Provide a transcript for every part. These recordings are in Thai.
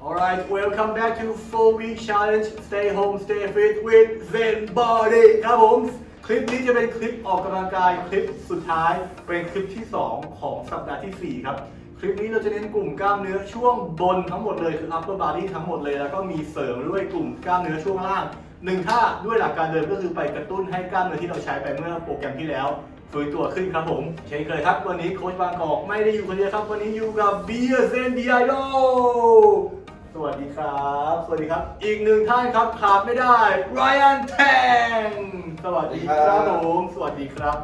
Alright, welcome back to 4 week challenge Stay home, stay fit with Zen Body ครับผม คลิปนี้จะเป็นคลิปออกกำลังกายคลิปสุดท้าย เป็นคลิปที่ 2 ของสัปดาห์ที่ 4 ครับ คลิปนี้เราจะเน้นกลุ่มกล้ามเนื้อช่วงบนทั้งหมดเลยคือ upper body ทั้งหมดเลย แล้วก็มีเสริมด้วยกลุ่มกล้ามเนื้อช่วงล่างหนึ่งท่าด้วยหลักการเดิมก็คือไปกระตุ้นให้กล้ามเนื้อที่เราใช้ไปเมื่อโปรแกรมที่แล้วฟื้นตัวขึ้นครับผม เช่นเคยครับ วันนี้โค้ชบางกอกไม่ได้อยู่คนเดียวครับ วันนี้อยู่กับเบียร์เซนดีไอโด สวัสดีครับ สวัสดีครับ อีกหนึ่งท่านครับขาดไม่ได้ไรอันแทงสวัสดีครับผมสวัสดีครับ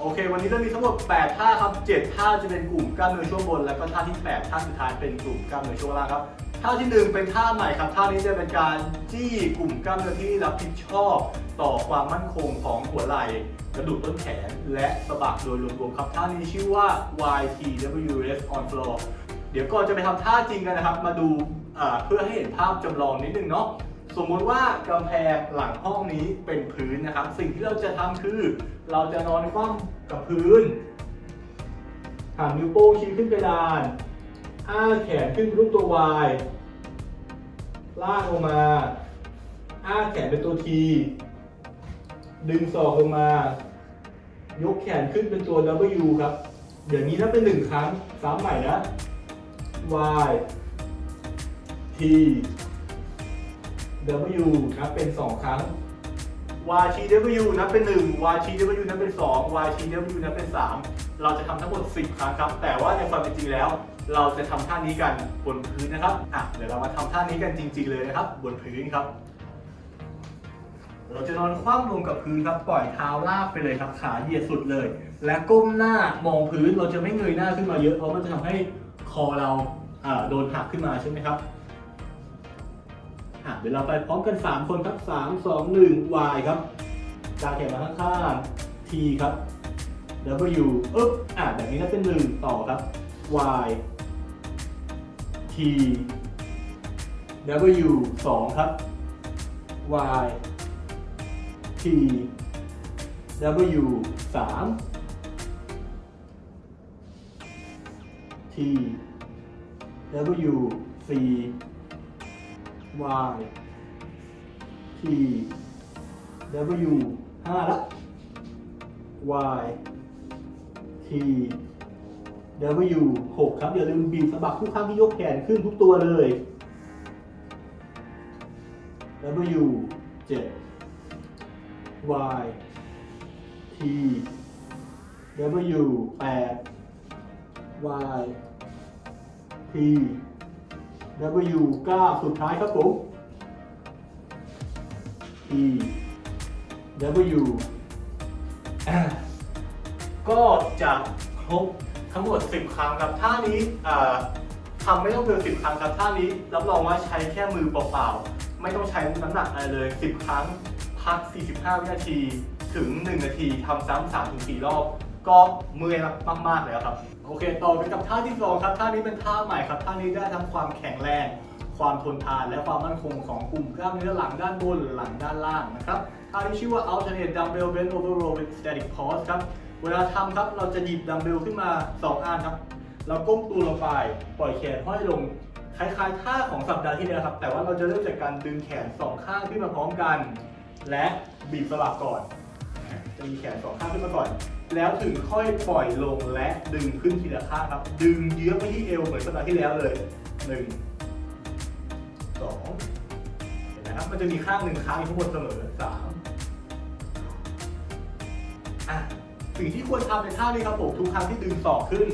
โอเค วันนี้เรามีทั้งหมด 8 ท่าครับ 7 ท่าจะเป็นกลุ่มกล้ามเนื้อช่วงบน แล้วก็ท่าที่ 8 ท่าสุดท้ายเป็นกลุ่มกล้ามเนื้อช่วงล่างครับ ท่าที่ 1 เป็นท่าใหม่ครับ ท่านี้จะเป็นการจี้กลุ่มกล้ามเนื้อที่รับผิดชอบต่อความมั่นคงของหัวไหล่กระดูกต้นแขนและสะบักโดยรวมๆครับ ท่านี้ชื่อว่า YTWS on floor เดี๋ยวก่อนจะไปทำท่าจริงกันนะครับ มาดู เพื่อให้เห็นภาพจำลองนิดนึงเนาะสมมุติว่ากำแพงหลังห้องนี้เป็นพื้นนะครับ สิ่งที่เราจะทำคือ เราจะนอนคว่ำกับพื้นหันนิ้วโป้งชี้ขึ้นเพดานอ้าแขนขึ้นรูปตัว Y ลากลงมา อ้าแขนเป็นตัว T ดึงศอกลงมา ยกแขนขึ้นเป็นตัว W ครับเดี๋ยวนี้นับเป็นหนึ่งครั้ง ซ้ำใหม่นะ Y W นับเป็น 2 ครั้ง Y T W นับเป็น 1 Y T W นับเป็น 2 Y T W นับเป็น 3 เราจะทำทั้งหมด 10 ครั้งครับ แต่ว่าในความเป็นจริงแล้ว เราจะทำท่านี้กันบนพื้นนะครับ อะ เดี๋ยวเรามาทำท่านี้กันจริง ๆ เลยนะครับ บนพื้นครับ เราจะนอนคว่ำลงกับพื้นครับ ปล่อยเท้าลากไปเลยครับ ขาเหยียดสุดเลย และก้มหน้ามองพื้น เราจะไม่เงยหน้าขึ้นมาเยอะ เพราะมันจะทำให้คอเราอ่าโดนหักขึ้นมาใช่ไหมครับ อะเดี๋ยวเราไปพร้อมกัน 3 คนครับ 3 2 1 Y ครับกางแขนมาข้างๆ T ครับ W อึ๊บอะแบบนี้นับเป็น 1 ต่อครับ Y T W 2 ครับ Y T W 3 T W 4 Y T W 5ละ Y T W 6ครับ อย่าลืมบีบสะบักทุกครั้งที่ยกแขนขึ้นทุกตัวเลย W 7 Y T W 8 Y T W 9สุดท้ายครับผม E W ก็จะครบทั้งหมด 10 ครั้งครับท่านี้ทำไม่ต้องเกิน10 ครั้งครับท่านี้รับรองว่าใช้แค่มือเปล่าๆ ไม่ต้องใช้น้ำหนักอะไรเลย 10 ครั้ง พัก 45 วินาที ถึง 1 นาทีทำซ้ำ3ถึง4รอบ ก็เมื่อยมากๆแล้วครับ โอเค ต่อไปกับท่าที่สองครับ ท่านี้เป็นท่าใหม่ครับ ท่านี้ได้ทั้งความแข็งแรง ความทนทานและความมั่นคงของกลุ่มกล้ามเนื้อหลังด้านบนหรือหลังด้านล่างนะครับ ท่านี้ชื่อว่า alternate dumbbell bent over row with static pause ครับ เวลาทำครับ เราจะหยิบดัมเบลขึ้นมา 2 อันครับ เราก้มตัวลงไป ปล่อยแขนห้อยลง คล้ายๆ ท่าของสัปดาห์ที่แล้วครับ แต่ว่าเราจะเริ่มจากการดึงแขนสองข้างขึ้นมาพร้อมกัน และบีบสลับก่อน จะมีแขนสองข้างขึ้นมาก่อน แล้วถึงค่อยปล่อยลงและดึงขึ้นทีละข้างครับ ดึงเยื้อไปที่เอวเหมือนสัปดาห์ที่แล้วเลยหนึ่งสองเห็นไหมครับ มันจะมีข้างหนึ่งค้างอยู่ข้างบนเสมอสามอะสิ่งที่ควรทำในท่านี้ครับผมทุกครั้งที่ดึงศอกขึ้น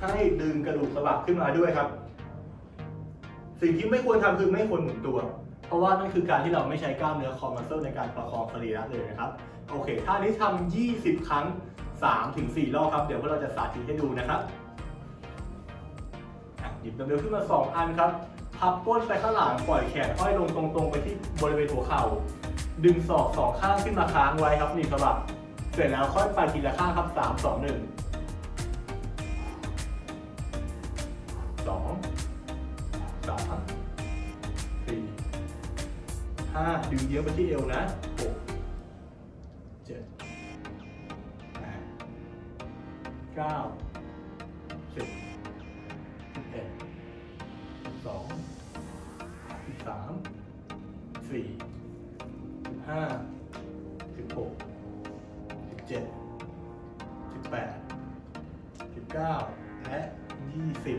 ให้ดึงกระดูกสะบักขึ้นมาด้วยครับ สิ่งที่ไม่ควรทำคือไม่ควรหมุนตัว เพราะว่านั่นคือการที่เราไม่ใช้กล้ามเนื้อคอมมัสเซลในการประคองสรีระเลยนะครับ โอเคท่านี้ทำ20 ครั้ง 3-4รอบครับ เดี๋ยวพวกเราจะสาธิตให้ดูนะครับหยิบดัมเบลขึ้นมา 2 อันครับ พับก้นไปข้างหลังปล่อยแขนห้อยลงตรงๆ ไปที่บริเวณหัวเข่า ดึงศอกสองข้างขึ้นมาค้างไว้ครับนี่สะบักเสร็จแล้วค่อยไปทีละข้างครับ 3 2 1สองสามสี่ห้าดึงเยอะไปที่เอวนะ เก้าสิบสิบเอ็ดสิบสองสามสี่สิบห้าสิบหกสิบเจ็ดสิบแปดสิบเก้าและยี่สิบ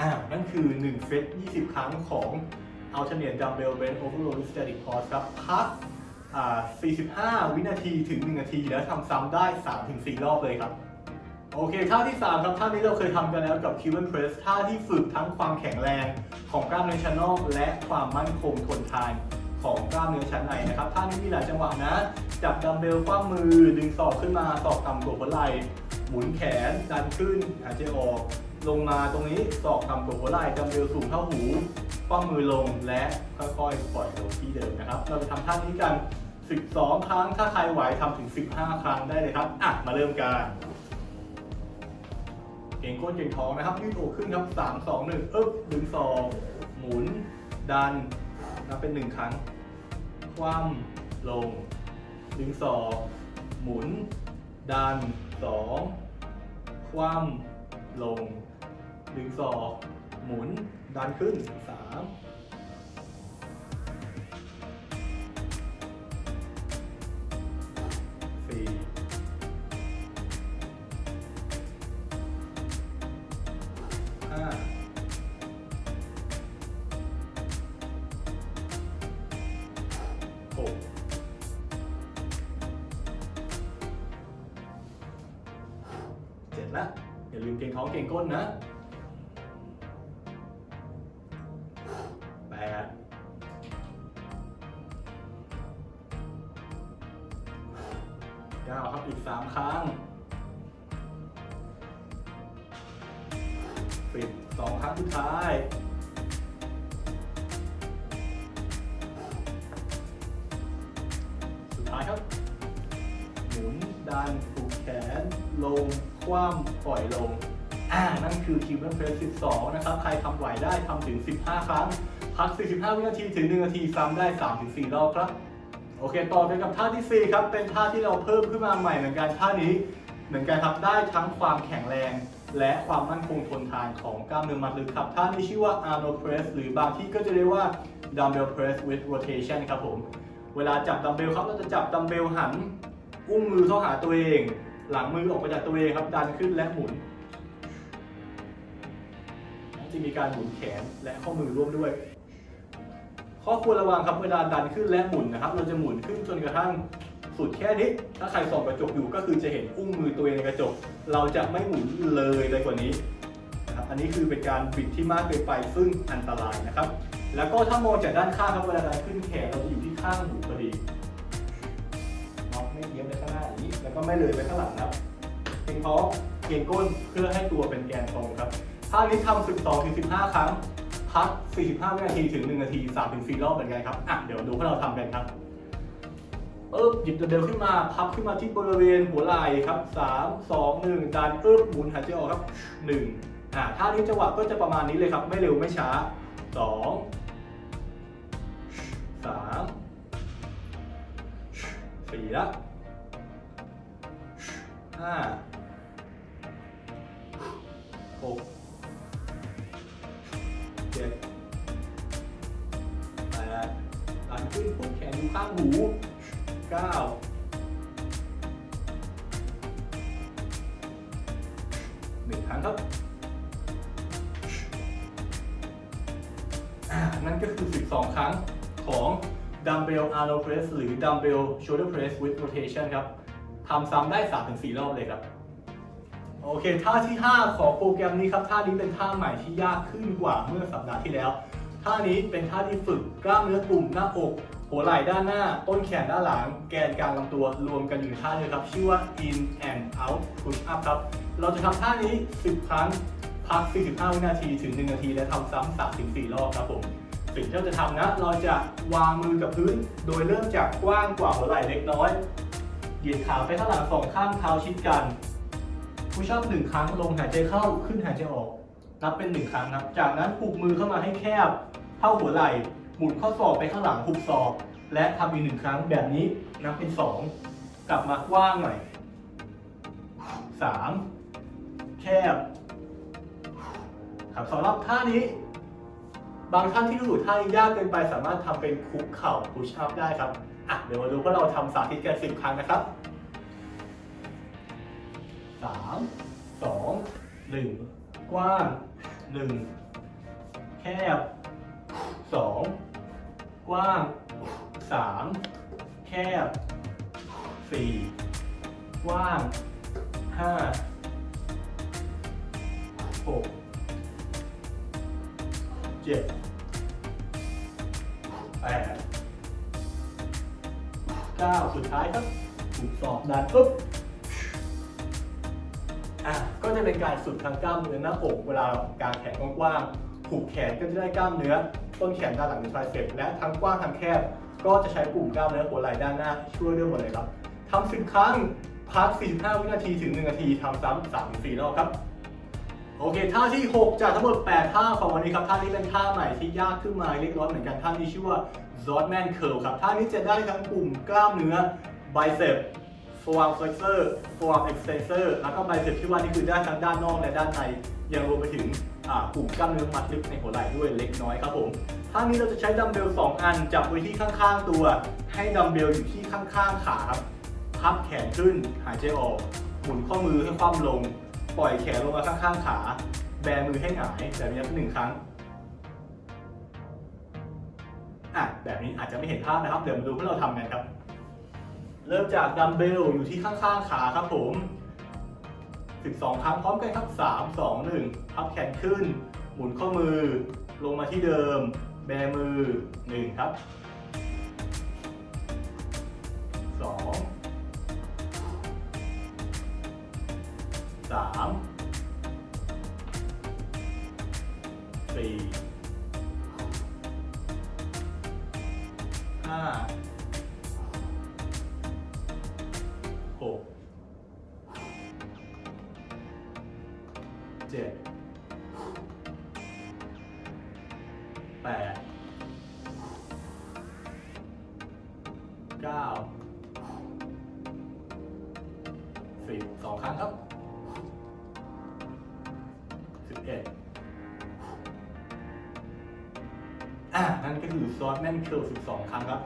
อ่านั่นคือ 1 เซต 20 ครั้งของ Alternate Dumbbell Bench Overload Static Pause ครับพักอ่า45 วินาทีถึง 1 นาที แล้วทำซ้ำได้ 3-4 รอบเลยครับ โอเคท่าที่ 3 ครับท่านี้เราเคยทำกันแล้วกับ Cuban Press ท่าที่ฝึกทั้งความแข็งแรงของกล้ามเนื้อชั้นนอก และความมั่นคงทนทานของกล้ามเนื้อชั้นในนะครับท่านี้มีหลายจังหวะนะ จับดัมเบลคว้ามือ ดึงศอกขึ้นมาศอกต่ำกว่าหัวไหล่หมุนแขน ดันขึ้นหายใจออก ลงมาตรงนี้ศอกต่ำกว่าหัวไหล่ดัมเบลสูงเท่าหูคว้ามือลงและค่อยๆปล่อยลงที่เดิมนะครับ เราจะทำท่านี้กัน 12 ครั้งถ้าใครไหวทำถึง 15 ครั้งได้เลยครับอะมาเริ่มกัน เก่งก้นเก่งท้องนะครับยืดอกขึ้นครับ3 2 1อึ๊บดึงศอกหมุน ดันนับเป็น1ครั้ง คว่ำลง ดึงศอกหมุน ดันสองคว่ำลง ดึงศอกหมุน ดันขึ้นสาม ท้องเก่งก้นนะแปดเก้าครับอีกสามครั้งสิบสองครั้งสุดท้ายสุดท้ายครับ หมุนดันผูกแขน ลง คว่ำปล่อยลง อ่านั่นคือคิวเบ r นเพรส12 นะครับ ใครทำไหวได้ทำถึง 15 ครั้ง พัก 45 วินาทีถึง 1 นาทีซ้ำได้ 3-4 รอบครับ โอเค ต่อไปกับท่าที่ 4 ครับ เป็นท่าที่เราเพิ่มขึ้นมาใหม่เหมือนกันท่านี้ เหมือนกันครับ ได้ทั้งความแข็งแรง และความมั่นคงทนทานของกล้ามเนื้อมัดลึกครับ ท่านี้ชื่อว่า Arnold Press หรือบางที่ก็จะเรียกว่า Dumbbell Press with Rotation ครับผม เวลาจับดัมเบลครับ เราจะจับดัมเบลหัน อุ้งมือเข้าหาตัวเอง หลังมือออกมาจากตัวเองครับ ดันขึ้นและหมุน จะมีการหมุนแขนและข้อมือร่วมด้วย ข้อควรระวังครับเวลาดันขึ้นและหมุนนะครับ เราจะหมุนขึ้นจนกระทั่งสุดแค่นี้ ถ้าใครส่องกระจกอยู่ก็คือจะเห็นอุ้งมือตัวเองในกระจก เราจะไม่หมุนเลยเลยกว่านี้นะครับ อันนี้คือเป็นการบิดที่มากเกินไปซึ่งอันตรายนะครับ แล้วก็ถ้ามองจากด้านข้างครับเวลาดันขึ้นแขนเราจะอยู่ที่ข้างหูพอดีเนาะไม่เยี้ยมไปข้างหน้าอย่างนี้ แล้วก็ไม่เลยไปข้างหลังครับเก่งท้องเก่งก้นเพื่อให้ตัวเป็นแกนตรงครับ ท่านี้ทำ12ถึง15 ครั้ง พัก 45 วินาทีถึง 1 นาที 3 ถึง 4 รอบเป็นไงครับ อะ เดี๋ยวดูพวกเราทำกันครับ เอิบหยิบตัวเบลขึ้นมา พับขึ้นมาที่บริเวณหัวไหล่ครับ 3 2 1 ดันเอิบหมุนหายใจออกครับ 1 อะท่านี้จังหวะก็จะประมาณนี้เลยครับ ไม่เร็วไม่ช้า 2 3 4ละ5หก เจ็ดแปดดันขึ้นพุกแขนอยู่ข้างหูเก้าหนึ่งครั้งครับนั่นก็คือ 12 ครั้งของ Dumbbell Arnold Press หรือ Dumbbell Shoulder Press with Rotation ครับ ทำซ้ำได้ 3-4 รอบเลยครับ โอเคท่าที่ 5 ของโปรแกรมนี้ครับท่านี้เป็นท่าใหม่ที่ยากขึ้นกว่าเมื่อสัปดาห์ที่แล้วท่านี้เป็นท่าที่ฝึกกล้ามเนื้อกลุ่มหน้าอก หัวไหล่ด้านหน้า ต้นแขนด้านหลัง แกนกลางลำตัวรวมกันอยู่ในท่าเดียวครับ ชื่อว่า in and out push up ครับ เราจะทำท่านี้ 10 ครั้ง พัก 45 วินาทีถึง 1 นาที และทำซ้ำ3-4 รอบครับผมสิ่งที่เราจะทำนะ เราจะวางมือกับพื้น โดยเริ่มจากกว้างกว่าหัวไหล่เล็กน้อย เหยียดขาไปข้างหลังสองข้างเท้าชิดกัน ผู้ชอบหนึ่งครั้งลงหายใจเข้าขึ้นหายใจออก นับเป็นหนึ่งครั้งครับ จากนั้นผูกมือเข้ามาให้แคบ เท่าหัวไหล่หมุนข้อศอกไปข้างหลังหุบศอก และทำอีกหนึ่งครั้งแบบนี้นับเป็นสองกลับมากว้างหน่อยสามแคบครับสำหรับท่านี้บางท่านที่รู้สึกท่ายากเกินไปสามารถทำเป็นคุกเข่า push up ได้ครับอะเดี๋ยวมาดูพวกเราทำสาธิตกันสิบครั้งนะครับ สามสองหนึ่งกว้างหนึ่งแคบสองกว้างสามแคบสี่กว้างห้าหกเจ็ดแปดเก้าสุดท้ายครับถูกสอบดันปุ๊บ ก็จะเป็นการฝึกทางกล้ามเนื้อหน้าอกเวลาเรากางแขนกว้างๆผูกแขนก็จะได้กล้ามเนื้อ ต้นแขนด้านหลังหรือไทรเซปและทั้งกว้างทั้งแคบ ก็จะใช้กลุ่มกล้ามเนื้อหัวไหล่ด้านหน้าช่วยด้วยหมดเลยครับทำสิบครั้งพัก 45 วินาทีถึง 1 นาทีทำซ้ำ3 4รอบครับ โอเค ท่าที่ 6 จากทั้งหมด 8 ท่าของวันนี้ครับ ท่านี้เป็นท่าใหม่ที่ยากขึ้นมาเล็กน้อยเหมือนกัน ท่านี้ชื่อว่า z o r m a n Curl ครับ ท่านี้จะได้ทั้งกลุ่มกล้ามเนื้อ bicep forearm flexor forearm extensor แล้วก็ bicep ที่ว่านี่คือได้ทั้งด้านนอกและด้านในยังรวมไปถึงกลุ่มกล้ามเนื้อมัดลึกในหัวไหล่ด้วยเล็กน้อยครับผมท่านี้เราจะใช้ดัมเบล 2 อันจับไว้ที่ข้างๆตัว ให้ดัมเบลอยู่ที่ข้างๆขาครับพับแขนขึ้นหายใจออก หมุนข้อมือให้คว่ำลง ปล่อยแขนลงมาข้างๆขา แบมือให้หงายแบบนี้หนึ่งครั้งอะแบบนี้อาจจะไม่เห็นภาพนะครับ เดี๋ยวมาดูพวกเราทำกันครับ เริ่มจากดัมเบลอยู่ที่ข้างๆขาครับผม 12 ครั้งพร้อมกันครับ 3 2 1 พับแขนขึ้น หมุนข้อมือ ลงมาที่เดิม แบมือ 1 ครับ 2 3 4 5 เจ็ดแปดเก้าสิบสองครั้งครับ11อะนั่นก็คือซอสแมนเคิล12ครั้งครับ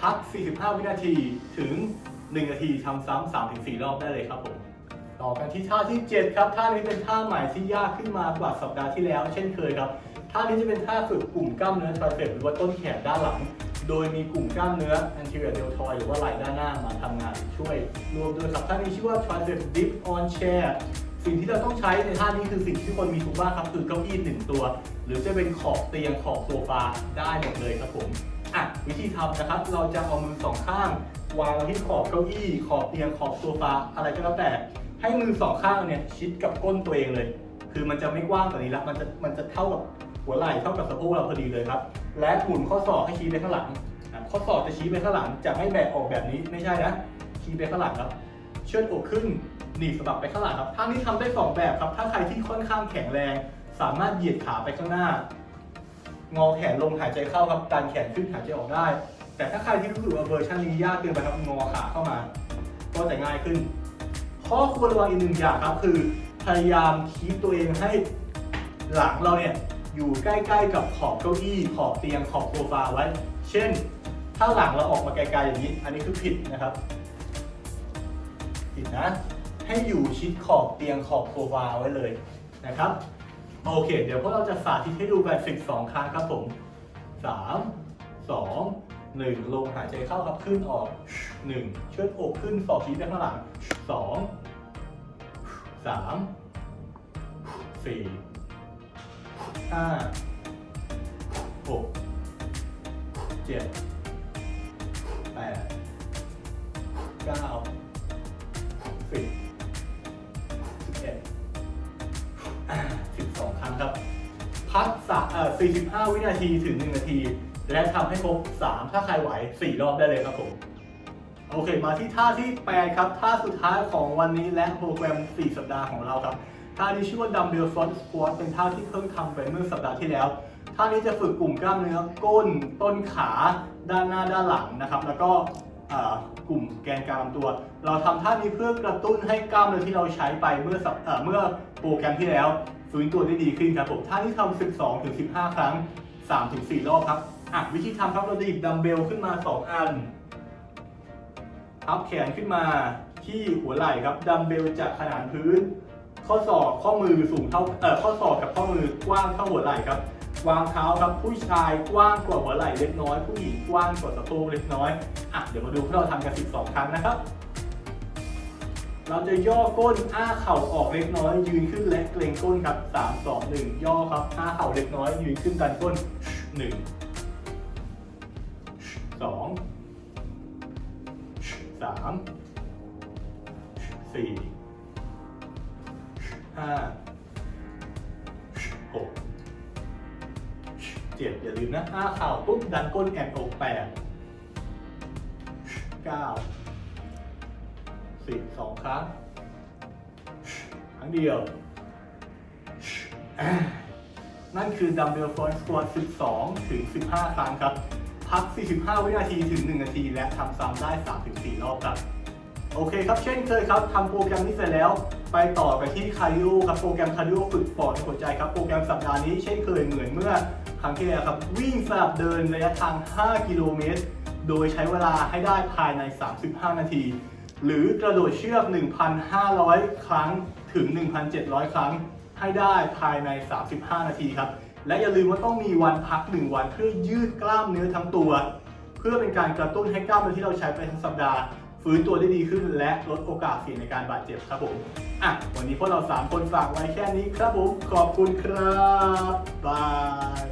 พัก 45 วินาทีถึง 1 นาทีทำซ้ำ3ถึง4รอบได้เลยครับผม ต่อกันที่ท่าที่ 7 ครับ ท่านี้เป็นท่าใหม่ที่ยากขึ้นมากว่าสัปดาห์ที่แล้ว เช่นเคยครับ ท่านี้จะเป็นท่าฝึกกลุ่มกล้ามเนื้อทรเซปหรือว่าต้นแขนด้านหลัง โดยมีกลุ่มกล้ามเนื้อ anterior deltoid หรือว่าไหล่ด้านหน้ามาทำงานช่วย รวมด้วยครับท่านี้ชื่อว่า tricep dip on chair สิ่งที่เราต้องใช้ในท่านี้คือสิ่งที่ทุกคนมีทุกบ้านครับคือเก้าอี้หนึ่งตัว หรือจะเป็นขอบเตียงขอบโซฟาได้หมดเลยครับผมอะวิธีทำนะครับเราจะเอามือสองข้าง วางไว้ที่ขอบเก้าอี้ ขอบเตียงขอบโซฟาอะไรก็แล้วแต่ ให้มือสองข้างเนี่ยชิดกับก้นตัวเองเลย คือมันจะไม่กว้างกว่านี้ละมันจะมันจะเท่ากับหัวไหล่เท่ากับสะโพกเราพอดีเลยครับ และหมุนข้อศอกให้ชี้ไปข้างหลังข้อศอกจะชี้ไปข้างหลังจะไม่แบกออกแบบนี้ไม่ใช่นะชี้ไปข้างหลังครับ เชือดอกขึ้นหนีบสะบักไปข้างหลังครับท่านี้ทำได้สองแบบครับ ถ้าใครที่ค่อนข้างแข็งแรง สามารถเหยียดขาไปข้างหน้า งอแขนลงหายใจเข้าครับดันแขนขึ้นหายใจออกได้ แต่ถ้าใครที่รู้สึกว่าเวอร์ชันนี้ยากเกินไปครับงอขาเข้ามา ก็จะง่ายขึ้น ข้อควรระวังอีกหนึ่งอย่างครับคือ พยายามคีบตัวเองให้หลังเราเนี่ยอยู่ใกล้ๆกับขอบเก้าอี้ขอบเตียงขอบโซฟาไว้ เช่น ถ้าหลังเราออกมาไกลๆอย่างนี้ อันนี้คือผิดนะครับ ผิดนะ ให้อยู่ชิดขอบเตียงขอบโซฟาไว้เลยนะครับ โอเค เดี๋ยวพวกเราจะสาธิตให้ดูกัน12ครั้งครับผม3 2 1ลงหายใจเข้าครับขึ้นออก1เชิดอกขึ้นสอกชี้ไปข้างหลัง 2 3 4 5 6 7 8 9สิบสิบเอ็ดสิบสองครั้งครับ พักสะเอ่อสี่สิบห้าวินาทีถึงหนึ่งนาที และทำให้ครบสามถ้าใครไหวสี่รอบได้เลยครับผม อเคมาที่ท่าที่8ครับท่าสุดท้ายของวันนี้และโปรแกรม 4 สัปดาห์ของเราครับท่านี้ชื่อว่า dumbbell front squat เป็นท่าที่เพิ่งทำไปเมื่อสัปดาห์ที่แล้วท่านี้จะฝึกกลุ่มกล้ามเนื้อก้นต้นขาด้านหน้าด้านหลังนะครับแล้วก็กลุ่มแกนกลางลำตัว เราทำท่านี้เพื่อกระตุ้นให้กล้ามเนื้อที่เราใช้ไปเมื่อเอ่อเมื่อโปรแกรมที่แล้วฟื้นตัวได้ดีขึ้นครับผมท่านี้ทำ12ถึง15 ครั้ง3-4รอบครับอะวิธีทำครับเราจะหยิบดัมเบลขึ้นมา 2 อัน พับแขนขึ้นมาที่หัวไหล่ครับดัมเบลจากขนานพื้น ข้อศอกข้อมือสูงเท่าเอ่อข้อศอกกับข้อมือกว้างเท่าหัวไหล่ครับ วางเท้าครับผู้ชายกว้างกว่าหัวไหล่เล็กน้อย ผู้หญิงกว้างกว่าสะโพกเล็กน้อยอะเดี๋ยวมาดูพวกเราทำกัน 12 ครั้งนะครับ เราจะย่อก้นอ้าเข่าออกเล็กน้อย ยืนขึ้นและเกรงก้นครับ3 2 1 ย่อครับอ้าเข่าเล็กน้อย ยืนขึ้นดันก้น 1 4 5 6 7อย่าลืมนะอ้าเข่าปุ๊บดันก้นแอนอก8 9สิบสองครั้ง ครั้งเดียว นั่นคือดัมเบลฟอนสควอต12 ถึง 15 ครั้งครับ พัก 45 วินาทีถึง 1 นาที และทำซ้ำได้ 3-4 รอบครับ โอเคครับเช่นเคยครับทำโปรแกรมนี้เสร็จแล้ว ไปต่อไปที่คาร์ดิโอครับโปรแกรมคาร์ดิโอฝึกปอดหัวใจครับโปรแกรมสัปดาห์นี้เช่นเคยเหมือนเมื่อครั้งที่แล้วครับ วิ่งสลับเดินระยะทาง 5 กิโลเมตร โดยใช้เวลาให้ได้ภายใน 35 นาที หรือกระโดดเชือก 1,500 ครั้งถึง 1,700 ครั้ง ให้ได้ภายใน 35 นาทีครับและอย่าลืมว่าต้องมีวันพัก 1 วันเพื่อยืดกล้ามเนื้อทั้งตัว เพื่อเป็นการกระตุ้นให้กล้ามเนื้อที่เราใช้ไปทั้งสัปดาห์ ฟื้นตัวได้ดีขึ้น และลดโอกาสเสี่ยงในการบาดเจ็บครับผมอะวันนี้พวกเรา 3 คนฝากไว้แค่นี้ครับผม ขอบคุณครับบาย